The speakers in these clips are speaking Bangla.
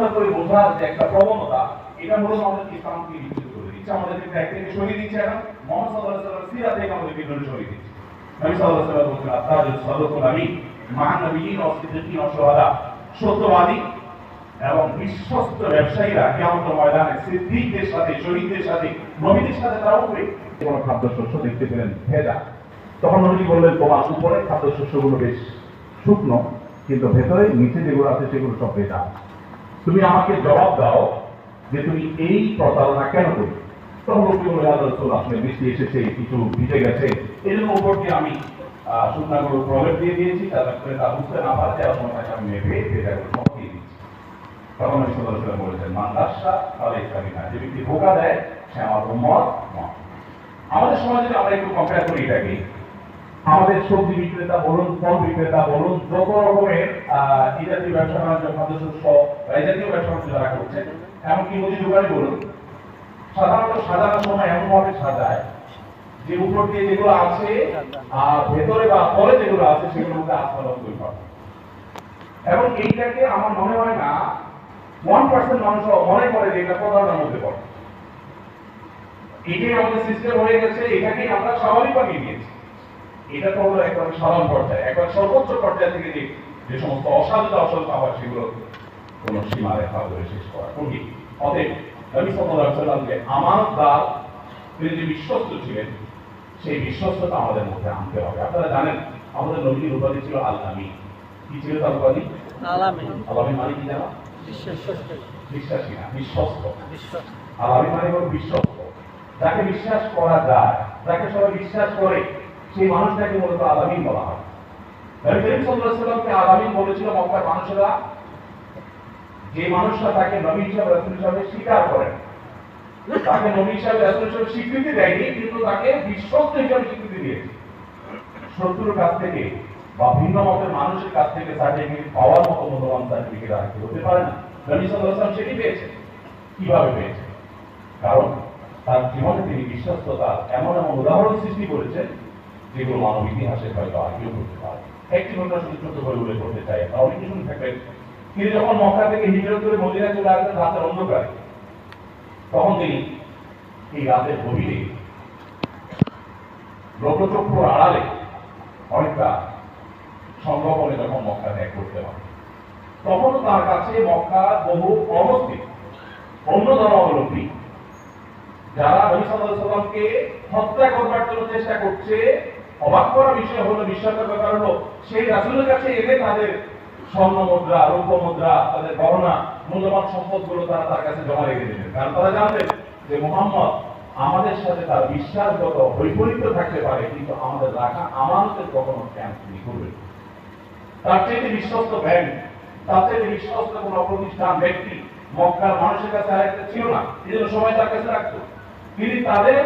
মতো করে বোঝার যে একটা প্রবণতা, এটা মূলত আমাদের ইসলামকে বিকৃত করে দিচ্ছে। আমাদেরকে থেকে সরিয়ে দিচ্ছে এখন। মোহাম্মদ সাল্লাহ সাল্লাম সিরা থেকে আমাদের বিজ্ঞান সরিয়ে দিচ্ছে। নবী সাল্লাহ সাল্লাম বলছেন আত্মাজ সদকুল আমি মহানবীন অস্তিত্বহীন অসহাদা সত্যবাদী এবং বিশ্বস্ত ব্যবসায়ীরা কেমন ময়দানে সিদ্দিকদের সাথে, শহীদদের সাথে, নবীদের সাথে তারা উঠবে কোন খাদ্যশস্য দেখতে পেলেন ভেজা। তখন নবীজি বললেন, তোমার উপরে খাদ্যশস্যগুলো বেশ শুকনো, কিন্তু ভেতরে নিচে যেগুলো আছে সেগুলো সব ভেজা। তুমি আমাকে জবাব দাও যে তুমি এই প্রতারণা কেন করবে তখন লোকটি বলে আসলে বৃষ্টি এসেছে, কিছু ভিজে গেছে। এই জন্য উপর দিয়ে আমি শুকনাগুলো প্রলেপ দিয়ে দিয়েছি তাদের করে তা বুঝতে না পারে যাওয়ার সময় আমি মেপে সব দিচ্ছি তখন আমি সাল্লাম বলেছেন তাহলে না, যে ব্যক্তি ধোকা দেয়, সে আমার উম্মত নয় আমাদের সমাজে আমরা একটু কম্পেয়ার করি এটাকে, আমাদের সবজি বিক্রেতা বলুন, ফল বিক্রেতা বলুন, যত রকমের এই ব্যবসা বাণিজ্য, খাদ্যশস্য বা এই জাতীয় ব্যবসা করছেন এমনকি মুদি দোকানে বলুন, সাধারণত সাজানোর সময় এমন ভাবে সাজায় যে উপর দিয়ে যেগুলো আছে আর ভেতরে বা পরে যেগুলো আছে সেগুলোর মধ্যে আস্ফলন তৈরি হয়। এবং এইটাকে আমার মনে হয় না ওয়ান পার্সেন্ট মানুষ মনে করে যে এটা প্রতারণার মধ্যে পড়ে। এটাই আমাদের সিস্টেম হয়ে গেছে, এটাকেই আমরা স্বাভাবিক বানিয়ে নিয়েছি এটা তো হলো একবার সাধারণ পর্যায়ে, একবার সর্বোচ্চ পর্যায় থেকে যে সমস্ত অসাধুতা অসল খাবার সেগুলো কোন সীমা রেখা ধরে শেষ করা কোনটি অতএব নবী সাল্লাল্লাহু আলাইহি সাল্লামকে আমানতদার তিনি যে বিশ্বস্ত ছিলেন সেই বিশ্বস্ততা আমাদের মধ্যে আনতে হবে। আপনারা জানেন আমাদের নবীর উপাধি ছিল আল্লামী কি ছিল তার উপাধি আল্লামী মানে কি জানো? বিশ্বাস। না বিশ্বস্ত। বিশ্বাস। আল্লামী মানে হলো বিশ্বস্ত। যাকে বিশ্বাস করা যায় যাকে সবাই বিশ্বাস করে সেই মানুষটাকে মূলত আলামিন বলা হয়। নবী করিম সাল্লাল্লাহু আলাইহি সাল্লামকে আলামিন বলেছিল মক্কার মানুষেরা। যে মানুষরা তাকে নবী হিসাবে, রাসূল হিসাবে স্বীকার করেন তাকে নবী হিসাবে, রাসূল হিসাবে স্বীকৃতি দেয়নি, কিন্তু তাকে বিশ্বস্ত হিসাবে স্বীকৃতি দিয়েছে। শত্রুর কাছ থেকে বা ভিন্ন মতের মানুষের কাছ থেকে সার্টিফিকেট পাওয়ার মতো মূল্যবান সার্টিফিকেট আর হতে পারে না। নবী সাল্লাম সেটি পেয়েছে। কীভাবে পেয়েছে? কারণ তার জীবনে তিনি বিশ্বস্ততা এমন এমন উদাহরণ সৃষ্টি করেছেন, যেগুলো মানব ইতিহাসে হয়তো কেউ করতে পারে একটি ঘটনা শুধু ছোট করে উল্লেখ করতে চাই। অনেক কিছু থাকবেন? তিনি যখন মক্কা থেকে হিজরত করে মদিনায় চলে আসবেন রাতের অন্ধকারে, তখন তিনি এই রাতের গভীরে লোকচক্ষুর আড়ালে অনেকটা সংগঠনে যখন মক্কা ত্যাগ করতে হবে তখন তার কাছে মক্কা বহু অবস্থিত। অন্য ধর্মাবলম্বী যারা নবী সাল্লাল্লাহু আলাইহি সাল্লামকে হত্যা করবার জন্য চেষ্টা করছে, অবাক করা বিষয় হলো, বিশ্বাসের ব্যাপার হলো, সেই রাসূলের কাছে এলে তাদের স্বর্ণ মুদ্রা রৌপ্য মুদ্রা তাদের গহনা, মূল্যবান সম্পদগুলো তারা তার কাছে জমা রেখে দিলেন কারণ তারা জানতেন যে মোহাম্মদ আমাদের সাথে তার বিশ্বাসগত বৈপরীত্য থাকতে পারে, কিন্তু আমাদের রাখা আমানতের কখনো ক্যাম্প তিনি করবেন না। তার চাইতে বিশ্বস্ত ব্যাংক, তার চাইতে বিশ্বস্ত কোন প্রতিষ্ঠান, ব্যক্তি, মক্কার মানুষের কাছে আর একটা ছিল না, এই জন্য সবাই তার কাছে রাখতো তিনি তাদের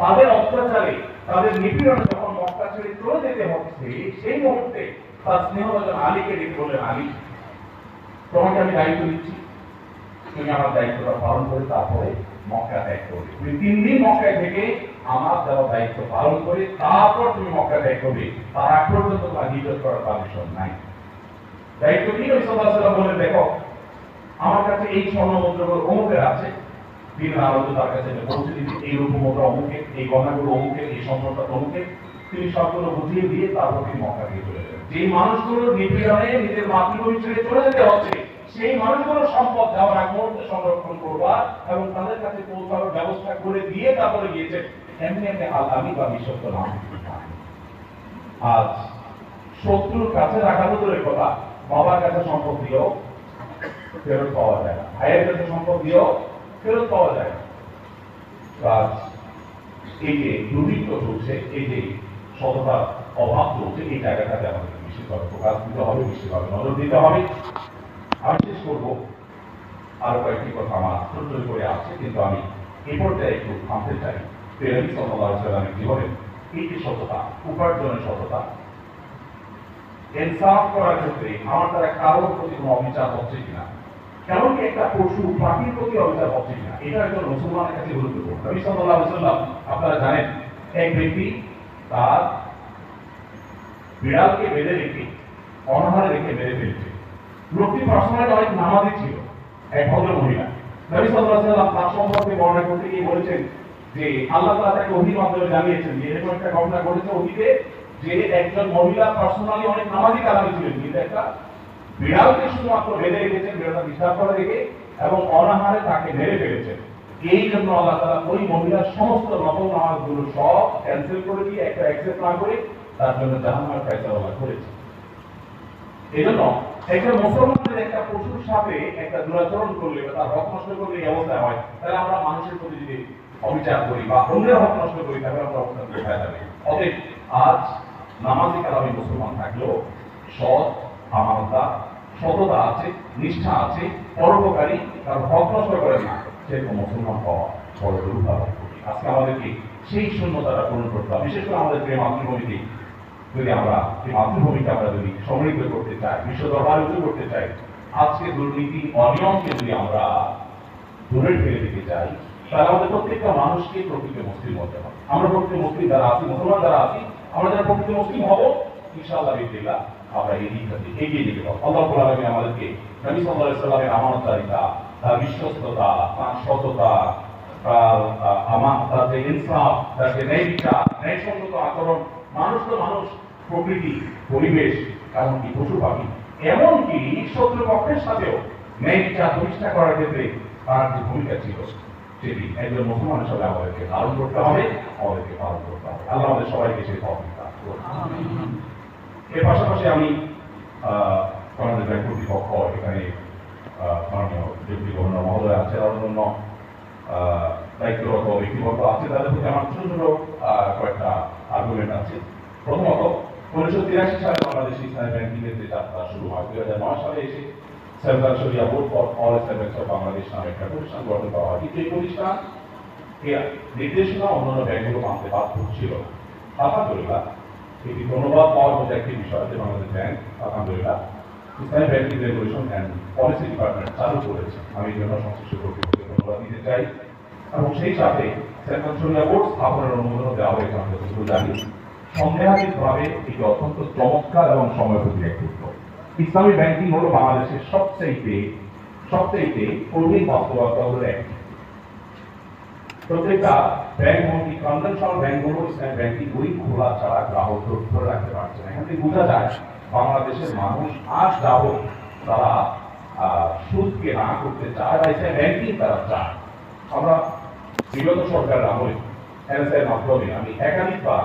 তাদের অত্যাচারে, তাদের নিপীড়নে যখন মক্কা ছেড়ে চলে যেতে হচ্ছে সেই মুহূর্তে তার আলীকে ডেকে আলী তোমাকে আমি দায়িত্ব দিচ্ছি। তুমি আমার দায়িত্বটা পালন করে তারপরে মক্কা করবে। তুমি তিন দিন মক্কায় থেকে আমার দেওয়া দায়িত্ব পালন করে তারপর তুমি মক্কা করবে। তার আগ পর্যন্ত তোমার করার পারমিশন নাই। দায়িত্ব কি? ওয়াসাল্লাম বললেন, দেখো, আমার কাছে এই স্বর্ণ মুদ্রাগুলো অমুকের আছে। তার কাছে পৌঁছে দিবি। এই রূপ মুদ্রা অমুকে এই গহনাগুলো অমুকে এই সম্পদটা অমুকে তিনি সবগুলো বুঝিয়ে দিয়ে তারপর তিনি মক্কা দিয়ে চলে যাবেন যেই মানুষগুলো নিপীড়নে নিজের মাতৃভূমি ছেড়ে চলে যেতে হচ্ছে, সেই মানুষগুলোর সম্পদ যাওয়ার আগ মুহূর্তে সংরক্ষণ করবা এবং তাদের কাছে পৌঁছানোর ব্যবস্থা করে দিয়ে তারপরে গিয়েছে এমনি এমনি আল্লাহি বা বিশ্বস্ত নাম। আজ শত্রুর কাছে রাখা তো কথা, বাবার কাছে সম্পদ দিয়েও ফেরত পাওয়া যায় না। ভাইয়ের কাছে সম্পদ দিয়েও ফেরত পাওয়া যায় না। আজ এই যে দুর্নীতি চলছে, এই যে সততার অভাব চলছে এই জায়গাটাতে আমাদের বিশেষভাবে প্রকাশ দিতে হবে বিশেষভাবে নজর দিতে হবে। আমি শেষ করব। আরও কয়েকটি কথা আমার ছোট করে আছে কিন্তু আমি এই পর্যায়ে একটু থামতে চাই। প্রেরণী সাল্লাহ সাল্লামের জীবনে এই যে সততা, উপার্জনের সততা ইনসাফ করার ক্ষেত্রে আমার দ্বারা কারোর প্রতি কোনো অবিচার হচ্ছে কিনা? এমনকি একটা পশু, পাখির প্রতি অবিচার হচ্ছে কিনা? এটা একজন মুসলমানের কাছে গুরুত্বপূর্ণ। নবী সাল্লাম আপনারা জানেন, এক ব্যক্তি তার বিড়ালকে বেঁধে রেখে অনাহারে রেখে মেরে ফেলছে। লোকটি পার্সোনালি অনেক নামাজি ছিল, এক ভদ্র মহিলা নবী ওয়াসাল্লাম তার সম্পর্কে বর্ণনা করতে গিয়ে বলেছেন যে, আল্লাহ তাআলা তাকে ওহীর মাধ্যমে জানিয়েছেন যে, এরকম একটা ঘটনা ঘটেছে ওহীতে যে একজন মহিলা পার্সোনালি অনেক নামাজি কালামি ছিলেন, কিন্তু একটা বিড়ালকে শুধুমাত্র বেঁধে রেখেছেন বিড়ালটা বিশ্বাস করে রেখে এবং অনাহারে তাকে মেরে ফেলেছেন। এই জন্য আল্লাহ তাআলা ওই মহিলার সমস্ত নকল নামাজগুলো সব ক্যান্সেল করে দিয়ে একটা অ্যাকসেপ্ট না করে তার জন্য জাহান্নামের ফয়সালা করেছে। একজন মুসলমানদের একটা পশুর সাথে একটা দুরাচরণ করলে বা তার নষ্ট করলে এই হয়, তাহলে আমরা মানুষের প্রতি যদি অবিচার করি বা অন্যের হক নষ্ট করি, তাহলে আমরা যাবে। অতএব আজ মুসলমান থাকলেও সৎ আমানতা সততা আছে, নিষ্ঠা আছে, পরোপকারী কারণ হক নষ্ট করে না। মুসলমান হওয়া বড় দুর্ভাগ্য আজকে আমাদেরকে সেই শূন্যতাটা পূরণ করতে হবে। বিশেষ করে আমাদের যদি আমরা, এই মাতৃভূমিকে আমরা যদি সমৃদ্ধ করতে চাই, বিশ্ব দরবারে উঁচু করতে চাই, আজকে দুর্নীতি, অনিয়মকে যদি আমরা দূরে ফেলে দিতে চাই, তাহলে আমাদের প্রত্যেকটা মানুষকে প্রকৃত মুসলিম হতে হবে। আমরা প্রকৃত মুসলিম যারা আছি, মুসলমান যারা আছি, আমরা যারা প্রকৃত মুসলিম হব, ইনশাআল্লাহ বিদিল্লাহ আমরা এই দিকটাতে এগিয়ে দিতে পারব। আল্লাহ আমাদেরকে নবী আলাইহি সাল্লামের আমানতদারিতা তার বিশ্বস্ততা তার সততা তার আমার তার যে ইনসাফ তার যে ন্যায় বিচার ন্যায়সঙ্গত আচরণ মানুষ তো মানুষ প্রকৃতি পরিবেশ এমনকি পশু পাখি এমনকি শত্রুপক্ষের সাথেও ন্যায় বিচার প্রতিষ্ঠা করার ক্ষেত্রে তার যে ভূমিকা ছিল সেটি একজন মুসলমান হিসাবে আমাদেরকে ধারণ করতে হবে আমাদেরকে পালন করতে হবে। আল্লাহ আমাদের সবাইকে সেই দান এর পাশাপাশি আমি আহ, আমাদের ব্যাংক কর্তৃপক্ষ এখানে মাননীয় ডেপুটি গভর্নর মহোদয় আছে অন্যান্য দায়িত্বরত ব্যক্তিবর্গ আছে তাদের প্রতি আমার ছোট ছোট কয়েকটা আর্গুমেন্ট আছে প্রথমত উনিশশো তিরাশি সালে বাংলাদেশ ইসলামী ব্যাংকিং এর যে যাত্রা শুরু হয় দুই হাজার নয় সালে এসে central Shariah board for all Islamic of Bangladesh নামে একটা প্রতিষ্ঠান গঠন করা হয় কিন্তু এই প্রতিষ্ঠান নির্দেশনা অন্যান্য ব্যাংকগুলো মানতে বাধ্য ছিল আলহামদুলিল্লাহ এটি ধন্যবাদ পাওয়ার মধ্যে একটি বিষয় যে বাংলাদেশ ব্যাংক আলহামদুলিল্লাহ Islami banking regulation and policy department চালু করেছে। আমি জন্য সংশ্লিষ্ট কর্তৃপক্ষকে ধন্যবাদ দিতে চাই। এবং সেই সাথে সেন্ট্রাল বোর্ড স্থাপনের অনুমোদন দেওয়া হয়েছে আমরা যতটুকু জানি সন্দেহাতীতভাবে এটি অত্যন্ত চমৎকার এবং সময়োপযোগী একটি উদ্যোগ ইসলামী ব্যাংকিং হলো বাংলাদেশের সবচেয়ে সবচেয়ে কঠিন বাস্তবতাগুলোর একটি। প্রত্যেকটা ব্যাংক এমনকি কনভেনশনাল ব্যাংকগুলো ইসলামী ব্যাংকিং বই খোলা ছাড়া গ্রাহক ধরে রাখতে পারছে না। এখান থেকে বোঝা যায় বাংলাদেশের মানুষ আজ যাবত তারা সুদকে না করতে চায় বা ইসলামী ব্যাংকিং তারা চায়। আমরা বিগত সরকারের আমলে এনএসআই মাধ্যমে আমি একাধিকবার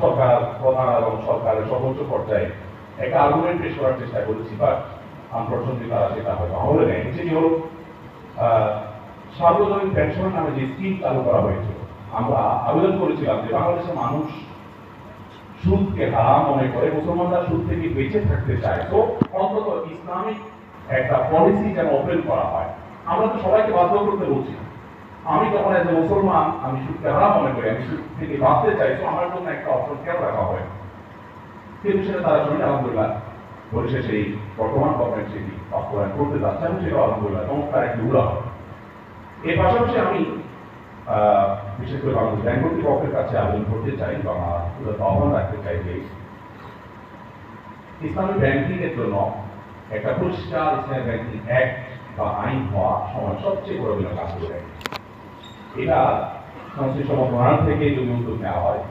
সরকার প্রধান এবং সরকারের সর্বোচ্চ পর্যায়ে একটা আর্গুমেন্ট পেশ করার চেষ্টা করেছি বা আনফর্চুনেটলি তারা সেটা হয়তো আমলে নেয় সেটি হলো সার্বজনীন পেনশন নামে যে স্কিম চালু করা হয়েছিল আমরা আবেদন করেছিলাম যে বাংলাদেশের মানুষ সুদকে হারাম মনে করে, মুসলমানরা সুদ থেকে বেঁচে থাকতে চায়। তো অন্তত ইসলামিক একটা পলিসি যেন ওপেন করা হয়। আমরা তো সবাইকে বাধ্য করতে বলছি। আমি যখন এজ মুসলমান, আমি সুদকে হারাম মনে করি, আমি সুদ থেকে বাঁচতে চাই, তো আমার জন্য একটা অপশন কেন রাখা হয়? কিন্তু সেটা তারা শুনে আলহামদুলিল্লাহ পরিশেষে এই বর্তমান গভর্নমেন্ট সেটি বাস্তবায়ন করতে যাচ্ছে। এবং সেটা আলহামদুলিল্লাহ, চমৎকার একটি উদাহরণ। এর পাশাপাশি আমি বিশেষ করে বাংলাদেশ ব্যাংক কর্তৃপক্ষের কাছে আবেদন করতে চাই বা আহ্বান রাখতে চাই যে, ইসলামিক ব্যাংকিং এর জন্য একটা পরিষ্কার ব্যাংকিং অ্যাক্ট বা আইন হওয়া সময় সবচেয়ে বড় বিনা কাজ করে এটা সংশ্লিষ্ট মন্ত্রণালয় থেকে যদি উদ্যোগ নেওয়া হয়,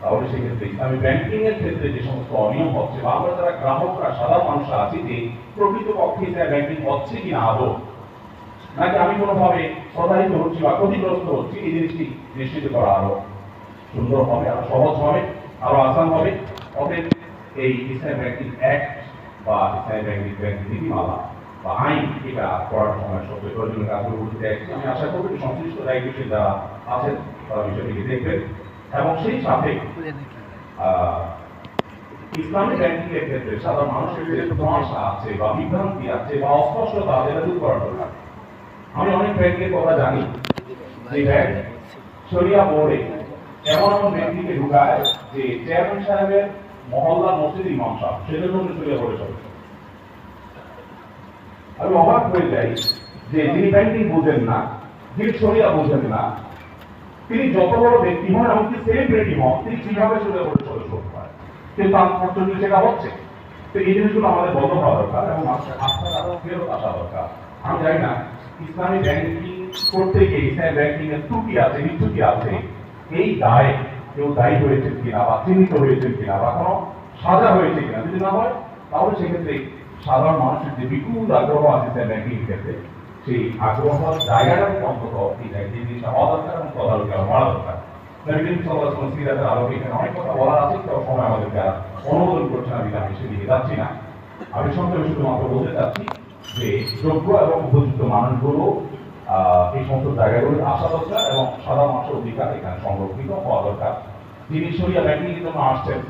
তাহলে সেক্ষেত্রে ইসলামী ব্যাংকিং এর ক্ষেত্রে যে সমস্ত অনিয়ম হচ্ছে বা আমরা যারা গ্রাহকরা, সাধারণ মানুষ আছি যে প্রকৃতপক্ষে ইসলামী ব্যাংকিং হচ্ছে কি না আদৌ নাকি আমি কোনোভাবে প্রতারিত হচ্ছি বা ক্ষতিগ্রস্ত হচ্ছি, এই জিনিসটি নিশ্চিত করা আরও সুন্দর হবে, আরও সহজ হবে, আরও আসান হবে। অতএব এই ইসলাম ব্যাংকিং অ্যাক্ট বা ইসলাম ব্যাংকিং ব্যাংকিং নীতিমালা বা আইন এটা করার সময় সবচেয়ে প্রয়োজনীয় কাজগুলো করতে চাইছি আমি আশা করব সংশ্লিষ্ট দায়িত্বশীল যারা আছেন, তারা বিষয়টিকে দেখবেন। এবং সেই সাথে ইসলামী ব্যাংকিং এর ক্ষেত্রে সাধারণ মানুষের যে সমস্যা আছে বা বিভ্রান্তি আছে বা অস্পষ্টতা এটা দূর করার দরকার। ব্যাংকের কথা জানি। যে ব্যাংক শরিয়া বোর্ডে এমন এমন ব্যক্তিকে ঢুকায় যে চেয়ারম্যান সাহেবের মহল্লা মসজিদ ইমাম সাহেব সেজন্য শরিয়া বোর্ডে চলে আমি অবাক হয়ে যাই যে যিনি ব্যাংকিং বোঝেন না যিনি শরিয়া বোঝেন না। তিনি যত বড় ব্যক্তি হন, এমনকি সেলিব্রিটি হন, তিনি কীভাবে শরিয়া বোর্ডে চলে করতে পারেন? কিন্তু আনফর্চুনেটলি সেটা হচ্ছে। তো এই জিনিসগুলো আমাদের বন্ধ হওয়া দরকার এবং আস্থা ফেরত আসা দরকার। আমি জানি না ইসলামী ব্যাংকিং করতে গিয়ে ইসলামী ব্যাংকিং এর ত্রুটি আছে, বিচ্যুতি আছে, এই দায়ে কেউ দায়ী হয়েছেন কিনা বা চিহ্নিত হয়েছেন কিনা বা কোনো সাজা হয়েছে কিনা যদি না হয়, তাহলে সেক্ষেত্রে সাধারণ মানুষের যে বিপুল আগ্রহ আছে ইসলামী ব্যাংকিং ক্ষেত্রে, সেই আগ্রহ জায়গাটা অন্তত এই জিনিসটা হওয়া দরকার এবং তদারকি বাড়া দরকার। অনেক কথা বলার আছে বিধান সেদিকে যাচ্ছি না। আমি শুধুমাত্র বলতে চাচ্ছি যে যোগ্য এবং উপযুক্ত মানুষগুলো এই সমস্ত জায়গাগুলোর আসা দরকার এবং সাধারণ মানুষের অধিকার এখানে সংরক্ষিত হওয়া দরকার। যিনি সরিয়া ব্যাংকিং এর জন্য আসছেন,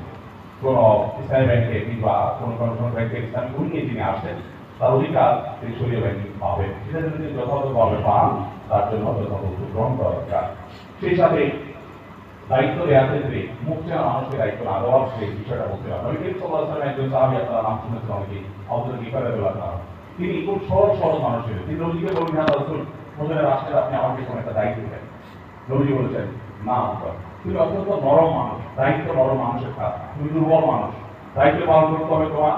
কোন ইসলামী ব্যাংকে কিংবা কোন কোন ব্যাংকে ইসলামী লোন নিয়ে যিনি আসছেন, তার অধিকার তিনি সরিয়া ব্যাংকিং পাবেন। সেটা যদি তিনি যথাযথভাবে পান, তার জন্য যথাযথ গ্রহণ করা দরকার। সেই সাথে দায়িত্ব দেওয়ার ক্ষেত্রে মুখ চেনা মানুষকে দায়িত্ব না দেওয়ার সেই বিষয়টা বলতে হবে নবী করিম সাল্লাল্লাহু একজন সাহাবী, আপনারা নাম শুনেছেন, অনেকেই। আব্দুল গিফার রাদিয়াল্লাহু তাআলা তিনি খুব সহজ সরল মানুষ ছিলেন তিনি নবীকে বললেন হ্যাঁ রাসূল মোদের রাষ্ট্রের আপনি আমাকে কোনো একটা দায়িত্ব দেন। নবী বলেছেন, না আব্বা তুমি অত্যন্ত নরম মানুষ, দায়িত্ব নরম মানুষের কাজ, তুমি দুর্বল মানুষ, দায়িত্ব পালন করতে হবে তোমার।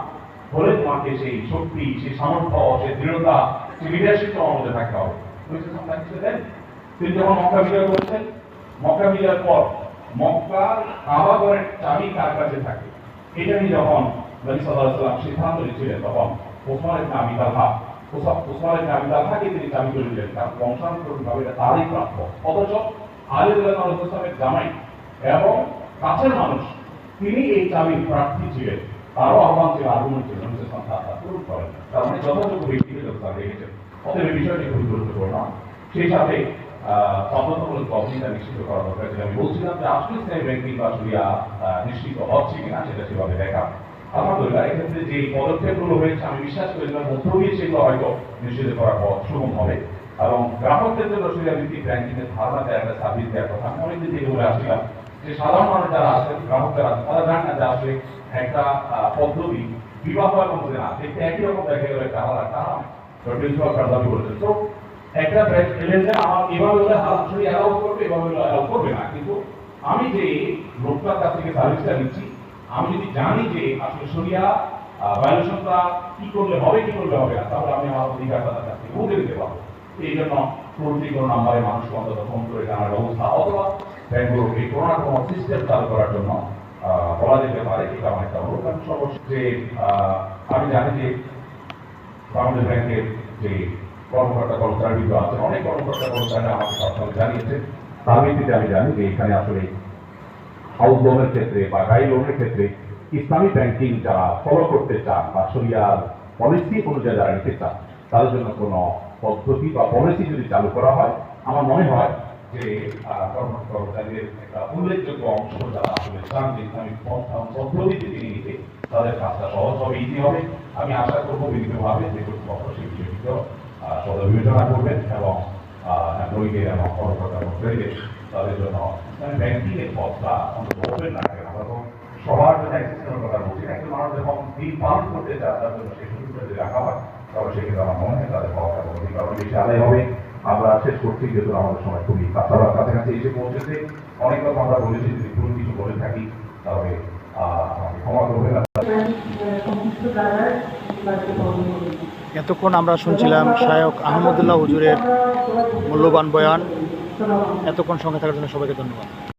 বলে তোমাকে সেই শক্তি, সেই সামর্থ্য, সেই দৃঢ়তা, সেই লিডারশিপ তোমার মধ্যে থাকতে হবে। তিনি যখন মক্কা বিজয় করেছেন, মক্কা বিজয়ের পর মক্কার কাবাগরের চাবি কার কাছে থাকে? এটা নিয়ে যখন সিদ্ধান্ত নিয়েছিলেন তখন ওসমান ইবনে তিনি করে দিলেন বংশানুক্রমিকভাবে এটা তারই প্রাপ্য। অথচ ইসলামের জামাই এবং কাছের মানুষ, তিনি এই প্রার্থী ছিলেন। তারও আহ্বান ছিল ছিল পূরণ করেন। তার মানে ব্যক্তিকে রেখেছেন। অতএব এই বিষয়টি খুবই গুরুত্বপূর্ণ। সেই সাথে অভিযোগটা নিশ্চিত করা দরকার আমি বলছিলাম যে আসলে ইসলামী ব্যাংকিং বা সুরিয়া নিশ্চিত হচ্ছে কিনা সেটা সেভাবে দেখা। আলহামদুলিল্লাহ এক্ষেত্রে যে পদক্ষেপগুলো হয়েছে, আমি বিশ্বাস করি যে মধ্য দিয়ে সেগুলো হয়তো করার পথ সুগম হবে। এবং গ্রাহকদের জন্য সুরিয়া ভিত্তিক ব্যাংকিং এর ধারণা দেওয়ার একটা সার্ভিস দেওয়ার কথা, আমি অনেকদিন থেকে বলে আসছিলাম যে সাধারণ মানুষ যারা আছেন গ্রাহক যারা তারা জানেন না যে আসলে একটা পদ্ধতি বিবাহ এবং না দেখতে একই রকম দেখা গেলে আলাদা কারণ প্রিন্সিপাল স্যার দাবি করেছেন। তো একটা লেনদেন আমার এভাবে হলে হারাম ছড়ি অ্যালাউ করবে এভাবে হলে অ্যালাউ করবে না। কিন্তু আমি যে লোকটার কাছ থেকে সার্ভিসটা নিচ্ছি আমি যদি জানি যে আসলে সরিয়া ভায়োলেশনটা কি করলে হবে, কি করলে হবে না, তাহলে আমি আমার অধিকার তার কাছ থেকে দিতে পারব। এই জন্য টোল কোনো নাম্বারে মানুষ অন্তত ফোন করে জানার ব্যবস্থা, অথবা ব্যাংকগুলোকে কোনো না কোনো সিস্টেম চালু করার জন্য বলা যেতে পারে, এটা আমার একটা অনুরোধ। সর্বশেষ যে আমি জানি যে বাংলাদেশ ব্যাংকের যে কর্মকর্তা কর্মচারীবৃন্দ আছে অনেক কর্মকর্তা কর্মচারীরা আমাকে সবসময় জানিয়েছে তার ভিত্তিতে আমি জানি যে এখানে আসলে হাউস লোনের ক্ষেত্রে বা গাড়ি লোনের ক্ষেত্রে ইসলামী ব্যাংকিং যারা ফলো করতে চান বা শরিয়ার পলিসি অনুযায়ী যারা নিতে চান তাদের জন্য কোনো পদ্ধতি বা পলিসি যদি চালু করা হয় আমার মনে হয় যে আহ, কর্মকর্তা কর্মচারীদের একটা উল্লেখযোগ্য অংশ যারা আসলে চান যে ইসলামিক পদ্ধতিতে তিনি নিতে তাদের কাজটা সহজ হবে ইজি হবে। আমি আশা করব বিভিন্নভাবে যে কর্তৃপক্ষ সেই বিষয়টিকেও আহ, সদয় বিবেচনা করবেন এবং এমপ্লয়ীদের এবং কর্মকর্তা কর্মচারীদের তাদের জন্য ইসলামী ব্যাংকিং এর পথটা অন্তত ওপেন না কেন? আমরা তো সবার জন্য অ্যাক্সেসের কথা বলছি। একজন মানুষ যখন দিন পালন করতে চায়, তার জন্য সেই সুযোগটা যদি রাখা হয় তবে সেক্ষেত্রে আমার মনে হয় তাদের পাওয়াটা অধিকার অনেক বেশি আদায় হবে। আমরা শেষ করছি, যেহেতু আমাদের সময় খুবই কাছাকাছি এসে পৌঁছেছে। অনেক কথা আমরা বলেছি, যদি ভুল কিছু বলে থাকি, তাহলে এতক্ষণ আমরা শুনছিলাম শায়ক আহমদুল্লাহ হুজুরের মূল্যবান বয়ান। এতক্ষণ সঙ্গে থাকার জন্য সবাইকে ধন্যবাদ।